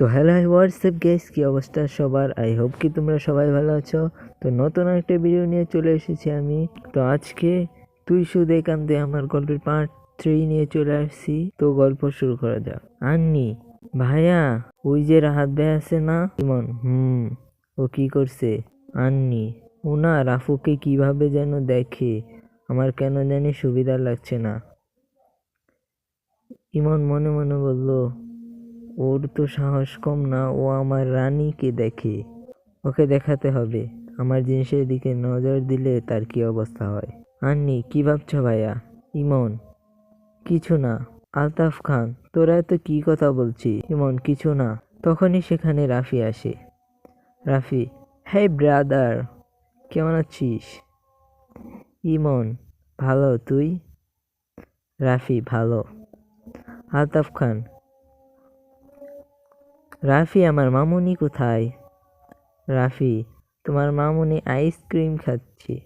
তো hello WhatsApp guess কি অবস্থা সবার? আই হোপ কি তোমরা সবাই ভালো আছো। তো নতুন একটা ভিডিও নিয়ে চলে এসেছি আমি। তো আজকে তুই শুধু একান্তে আমার গল্পের পার্ট থ্রি নিয়ে চলে আসছি। তো গল্প শুরু করা যাক। আন্নি, ভাইয়া, ওই যে রাহাত ভাই আছে না? ইমন হুম, ও কি করছে? আন্নি ও না রাফুকে কীভাবে যেন দেখে, আমার কেন জানি সুবিধা লাগছে না। ইমন মনে মনে বলল ওর তো সাহস কম না, ও আমার রানীকে দেখে। ওকে দেখাতে হবে। আমার জিনিসের দিকে নজর দিলে তার কি অবস্থা হয়? আন্নি, কি ভাবছ ভাইয়া? ইমন, কিছু না। আলতাফ খান, তোরা তো কি কথা বলছি ইমন, কিছু না। তখনই সেখানে রাফি আসে। রাফি হ্যাঁ ব্রাদার, কেমন আছিস? ইমন, ভালো, তুই? রাফি, ভালো। আলতাফ খান রাফি, আমার মামুনি কোথায়? রাফি, তোমার মামুনি আইসক্রিম খাচ্ছে।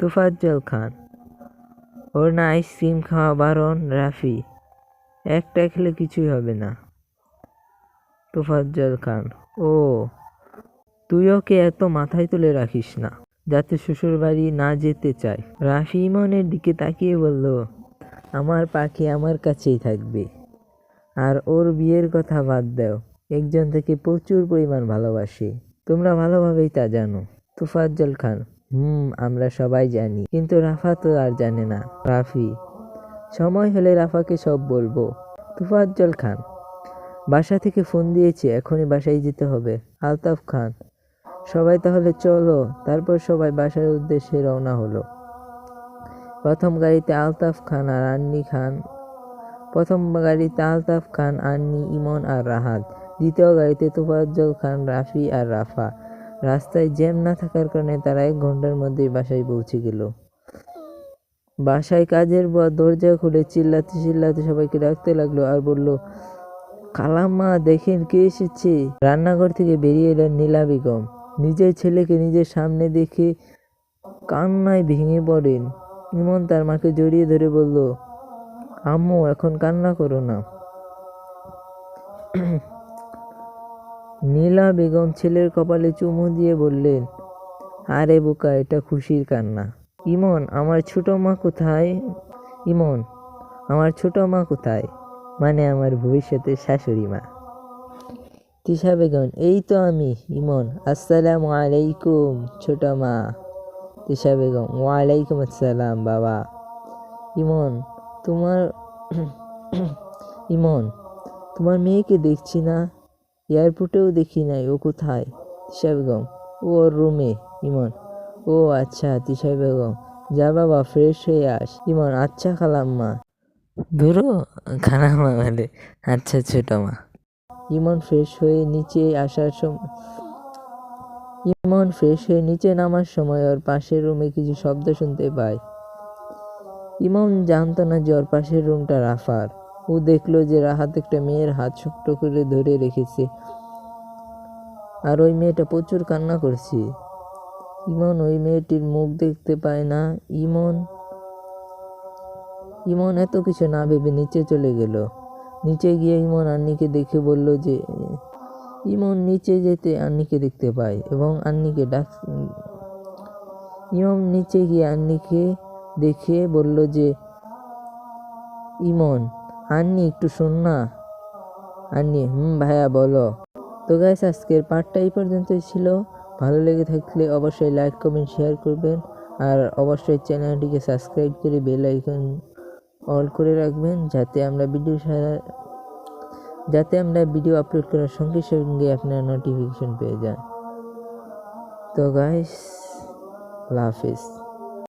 তোফাজ্জল খান। ওর না আইসক্রিম খাওয়া বারণ, রাফি। একটা খেলে কিছুই হবে না। তোফাজ্জল খান। ও, তুই ওকে এত মাথায় তুলে রাখিস না, যাতে শ্বশুর বাড়ি না যেতে চায়। রাফি ইমনের দিকে তাকিয়ে বলল, আমার পাখি আমার কাছেই থাকবে। আর ওর বিয়ের কথা বাদ দাও। একজন থেকে প্রচুর পরিমাণ ভালোবাসি। তোমরা ভালোভাবেই তা জানো। তুফাজ্জল খান। হুম, আমরা সবাই জানি। কিন্তু রাফা তো আর জানে না। রাফি। সময় হলে রাফাকে সব বলব। তুফাজ্জল খান। বাসা থেকে ফোন দিয়েছে, এখনই বাসায় যেতে হবে। আলতাফ খান। সবাই তাহলে চলো। তারপর সবাই বাসার উদ্দেশ্যে রওনা হলো। প্রথম গাড়িতে আলতাফ খান আর আন্নি খান প্রথম গাড়িতে আলতাফ খান আন্নি ইমন আর রাহাত। দ্বিতীয় গাড়িতে তোফাজ্জল খান, রাফি আর রাফা। রাস্তায় জ্যাম না থাকার কারণে তারা এক ঘণ্টার মধ্যেই বাসায় পৌঁছে গেল। বাসায় কাজের পর দরজা খুলে চিল্লাতে চিল্লাতে সবাইকে ডাকতে লাগল আর বলল, খালাম্মা, দেখেন কে এসেছে? রান্নাঘর থেকে বেরিয়ে এলেন নীলা বেগম। নিজের ছেলেকে নিজের সামনে দেখে কান্নায় ভেঙে পড়েন। ইমন তার মাকে জড়িয়ে ধরে বলল আম্মু, এখন কান্না করো না। নীলা বেগম ছেলের কপালে চুমু দিয়ে বললেন, আরে বোকা, এটা খুশির কান্না। ইমন, আমার ছোট মা কোথায়? ইমন, আমার ছোট মা কোথায়? মানে আমার ভবিষ্যতের শাশুড়ি মা। তিশা বেগম, এই তো আমি, ইমন, আসসালামু আলাইকুম, ছোট মা। তিশা বেগম, ওয়ালাইকুম আসসালাম, বাবা। ইমন তোমার ইমন তোমার মেয়েকে দেখছি না এয়ারপোর্টেও দেখি নাই ও কোথায়? তিশা বেগম ও ওর রুমে ইমন। ও আচ্ছা তিশা বেগম যা বাবা ফ্রেশ হয়ে আস। ইমন আচ্ছা খালাম্মা ধরো খালাম্মা বলে আচ্ছা ছোট মা। ইমন ফ্রেশ হয়ে নিচে আসার সময় ইমন ফ্রেশ হয়ে নিচে নামার সময় ওর পাশের রুমে কিছু শব্দ শুনতে পায়। ইমন জানতো না যে ওর পাশের রুমটা রাফার। ও দেখল যে রাহাত একটা মেয়ের হাত শক্ত করে ধরে রেখেছে। আর ওই মেয়েটা প্রচুর কান্না করছে। ইমন ওই মেয়েটির মুখ দেখতে পায় না। ইমন ইমন এত কিছু না ভেবে নিচে চলে গেল। নিচে গিয়ে ইমন আন্নিকে দেখে বলল যে, ইমন নিচে যেতে আন্নিকে দেখতে পায় এবং আন্নিকে ডাক, ইমন নিচে গিয়ে আন্নিকে দেখে বলল যে, ইমন আন্নি একটু শোন না। আন্নি হুম ভাইয়া, বলো। তো গাইস আজকের পার্টটা এই পর্যন্তই ছিল। ভালো লেগে থাকলে অবশ্যই লাইক কমেন্ট শেয়ার করবেন। আর অবশ্যই চ্যানেলটিকে সাবস্ক্রাইব করে বেল আইকন অল করে রাখবেন, যাতে আমরা ভিডিও যাতে আমরা ভিডিও আপলোড করার সঙ্গে সঙ্গে আপনারা নোটিফিকেশন পেয়ে যান। তো গাইস হাফিজ।